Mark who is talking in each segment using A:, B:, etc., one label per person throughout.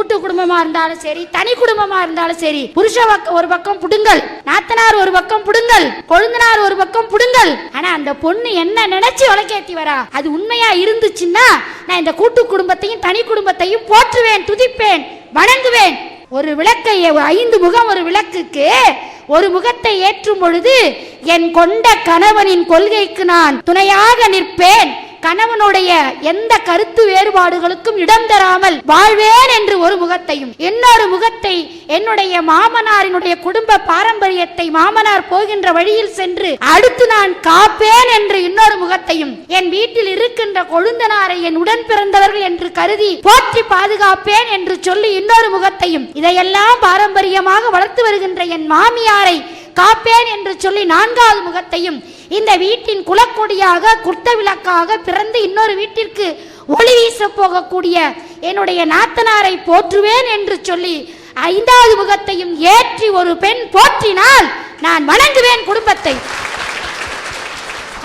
A: கூட்டு குடும்பமா இருந்தாலும் சரி தனி குடும்பமா இருந்தாலும் சரி புருஷ ஒரு பக்கம் புடுங்கள் நாத்தனார் ஒரு பக்கம் புடுங்கள் கொழுந்தனார் ஒரு பக்கம் புடுங்கள். ஆனா அந்த பொண்ணு என்ன நினைச்சு உலகேத்தி வரா? அது உண்மையா இருந்துச்சுன்னா நான் இந்த கூட்டு குடும்பத்தையும் தனி குடும்பத்தையும் போற்றுவேன் துதிப்பேன் வணங்குவேன். ஒரு விளக்கை ஐந்து முகம் ஒரு விளக்குக்கு ஒரு முகத்தை ஏற்றும் பொழுது என் கொண்ட கணவனின் கொள்கைக்கு நான் துணையாக நிற்பேன். கணவனுடைய எந்த கருத்து வேறுபாடுகளுக்கும் இடம் தராமல் வாழ்வேன் என்று ஒரு முகத்தையும் இன்னொரு முகத்தை என்னுடைய மாமனாரினுடைய குடும்ப பாரம்பரியத்தை மாமனார் போகின்ற வழியில் சென்று அடுத்து நான் காப்பேன் என்று இன்னொரு முகத்தையும் என் வீட்டில் இருக்கின்ற கொழுந்தனாரை என் உடன் பிறந்தவர்கள் என்று கருதி போற்றி பாதுகாப்பேன் என்று சொல்லி இன்னொரு முகத்தையும் இதையெல்லாம் பாரம்பரியமாக வளர்த்து வருகின்ற என் மாமியாரை காப்பேன் என்று சொல்லி நான்காவது முகத்தையும் இந்த வீட்டின் குலக்கொடியாக குர்த்த விளக்காக பிறந்து இன்னொரு வீட்டிற்கு ஒளி வீச போகக்கூடிய என்னுடைய நாத்தனாரை போற்றுவேன் என்று சொல்லி ஐந்தாவது முகத்தையும் ஏற்றி ஒரு பெண் போற்றினால் நான் வணங்குவேன் குடும்பத்தை.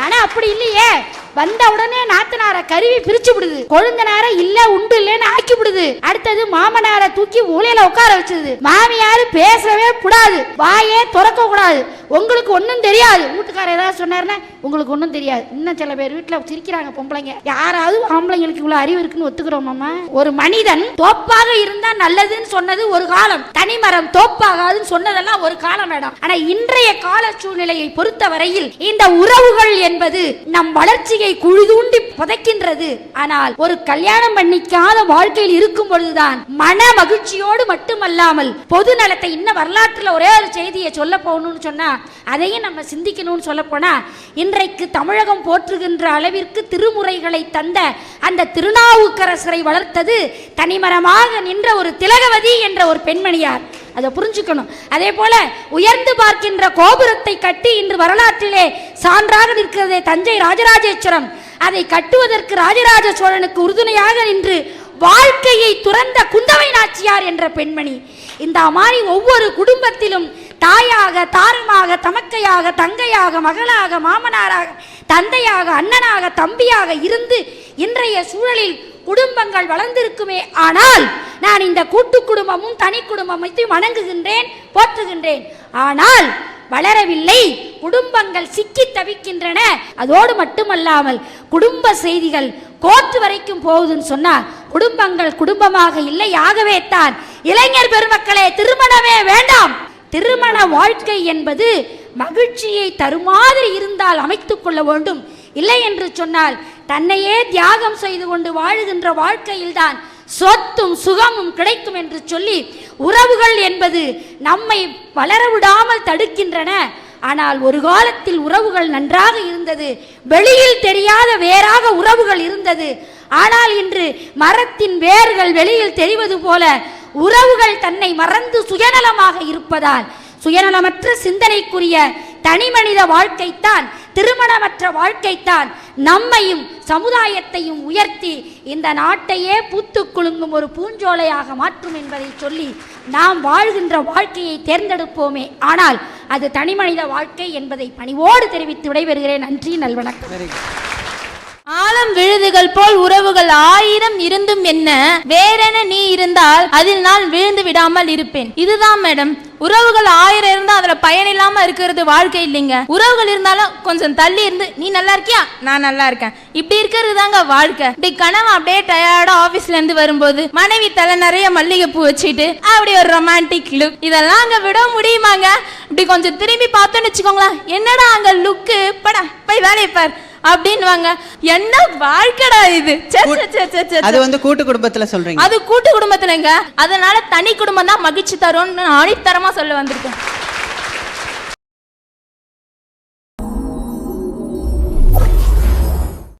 A: ஆனா அப்படி இல்லையே. வந்த உடனே நாத்தனார கருவி பிரிச்சு விடுது. கொழுந்தனார இல்ல உண்டு இல்லன்னு ஆக்கி விடுது. அடுத்தது மாமனார தூக்கி ஊலையில உட்கார வச்சது. மாமியார் பேசவே புட வாயே திறக்க கூடாது. உங்களுக்கு ஒன்றும் தெரியாது. வீட்டுக்காரர் ஏதாவது சொன்னார்னா உங்களுக்கு ஒன்றும் தெரியாது. இன்னும் சில பேர் வீட்டில் சிரிக்கிறாங்க பொம்பளைங்க. யாராவது ஆம்பளைங்களுக்கு இவ்வளோ அறிவு இருக்குன்னு ஒத்துக்கிறோமாமா ஒரு மனிதன் தோப்பாக இருந்தா நல்லதுன்னு சொன்னது ஒரு காலம். தனிமரம் தோப்பாகாதுன்னு சொன்னதெல்லாம் ஒரு காலம் மேடம். ஆனா இன்றைய கால சூழ்நிலையை பொறுத்த வரையில் இந்த உறவுகள் என்பது நம் வளர்ச்சியை குழுதூண்டி புதைக்கின்றது. ஆனால் ஒரு கல்யாணம் பண்ணிக்காத வாழ்க்கையில் இருக்கும் பொழுதுதான் மன மகிழ்ச்சியோடு மட்டுமல்லாமல் பொது நலத்தை இன்னும் வரலாற்றுல ஒரே ஒரு செய்தியை சொல்ல போகணும்னு சொன்னால் அதையும் நம்ம சிந்திக்கணும்னு சொல்லப்போனால் இன்றைக்கு தமிழகம் போற்றுகின்ற அளவிற்கு திருமுறைகளை தந்த அந்த திருநாவுக்கரசரை வளர்த்தது தனிமரமாக நின்ற ஒரு திலகவதி என்ற ஒரு பெண்மணியார். அதை புரிஞ்சுக்கணும். அதே போல உயர்ந்து பார்க்கின்ற கோபுரத்தை கட்டி இன்று வரலாற்றிலே சான்றாக நிற்கிறதே தஞ்சை ராஜராஜேஸ்வரம். அதை கட்டுவதற்கு ராஜராஜ சோழனுக்கு உறுதுணையாக நின்று வாழ்க்கையை துறந்த குந்தவை நாச்சியார் என்ற பெண்மணி. இந்த மாதிரி ஒவ்வொரு குடும்பத்திலும் தாயாக தாரமாக தமக்கையாக தங்கையாக மகளாக மாமனாராக தந்தையாக அண்ணனாக தம்பியாக இருந்து இன்றைய சூழலில் குடும்பங்கள் வளர்ந்திருக்குமே. ஆனால் நான் இந்த கூட்டு குடும்பமும் தனி குடும்பத்தையும் வணங்குகின்றேன் போற்றுகின்றேன். ஆனால் வளரவில்லை. குடும்பங்கள் சிக்கி தவிக்கின்றன. அதோடு மட்டுமல்லாமல் குடும்ப செய்திகள் கோர்ட்டு வரைக்கும் போகுதுன்னு சொன்னால் குடும்பங்கள் குடும்பமாக இல்லை ஆகவே தான். இளைஞர் பெருமக்களே திருமணமே வேண்டாம். திருமண வாழ்க்கை என்பது மகிழ்ச்சியை தருமாதிரி இருந்தால் அமைத்து கொள்ள வேண்டும். இல்லை என்று சொன்னால் தன்னையே தியாகம் செய்து கொண்டு வாழுகின்ற வாழ்க்கையில்தான் சொத்தும் சுகமும் கிடைக்கும் என்று சொல்லி உறவுகள் என்பது நம்மை வளர விடாமல் தடுக்கின்றன. ஆனால் ஒரு காலத்தில் உறவுகள் நன்றாக இருந்தது வெளியில் தெரியாத வேறாக உறவுகள் இருந்தது. ஆனால் இன்று மரத்தின் வேர்கள் வெளியில் தெரிவது போல உறவுகள் தன்னை மறந்து சுயநலமாக இருப்பதால் சுயநலமற்ற சிந்தனைக்குரிய தனிமனித வாழ்க்கைத்தான் திருமணமற்ற வாழ்க்கைத்தான் நம்மையும் சமுதாயத்தையும் உயர்த்தி இந்த நாட்டையே பூத்து குலுங்கும் ஒரு பூஞ்சோலையாக மாற்றும் என்பதை சொல்லி நாம் வாழ்கின்ற வாழ்க்கையை தேர்ந்தெடுப்போமே. ஆனால் அது தனிமனித வாழ்க்கை என்பதை பணிவோடு தெரிவித்து விடைபெறுகிறேன். நன்றி நல்வணக்கம்.
B: ஆழம் விழுதுகள் போல் உறவுகள் ஆயிரம் இருந்தும் என்ன? வேறென நீ இருந்தால் அதில் நான் விழுந்து விடாமல் இருப்பேன். இதுதான் மேடம். உறவுகள் ஆயிரம் இருந்தா அதுல பயன் இல்லாம இருக்கிறது வாழ்க்கை இல்லைங்க. உறவுகள் இருந்தாலும் கொஞ்சம் தள்ளி இருந்து நீ நல்லா இருக்கியா? நான் நல்லா இருக்கேன். இப்படி இருக்கிறது தாங்க வாழ்க்கை. இப்படி கணவன் அப்படியே டயர்டா ஆபீஸ்ல இருந்து வரும்போது மனைவி தலை நிறைய மல்லிகை பூ வச்சுட்டு அப்படி ஒரு ரொமான்டிக் லுக் இதெல்லாம் அங்க விட முடியுமாங்க? இப்படி கொஞ்சம் திரும்பி பார்த்தோன்னு வச்சுக்கோங்களேன். என்னடா அங்க லுக்கு படா போய் வேலையை பார். அப்படின்னுவாங்க. என்ன வாழ்க்கைடா இது.
C: அது வந்து கூட்டு குடும்பத்துல சொல்றீங்க.
B: அது கூட்டு குடும்பத்துலங்க. அதனால தனி குடும்பம் தான் மகிழ்ச்சி தரும்னு ஆணித்தரமா சொல்ல வந்திருக்கேன்.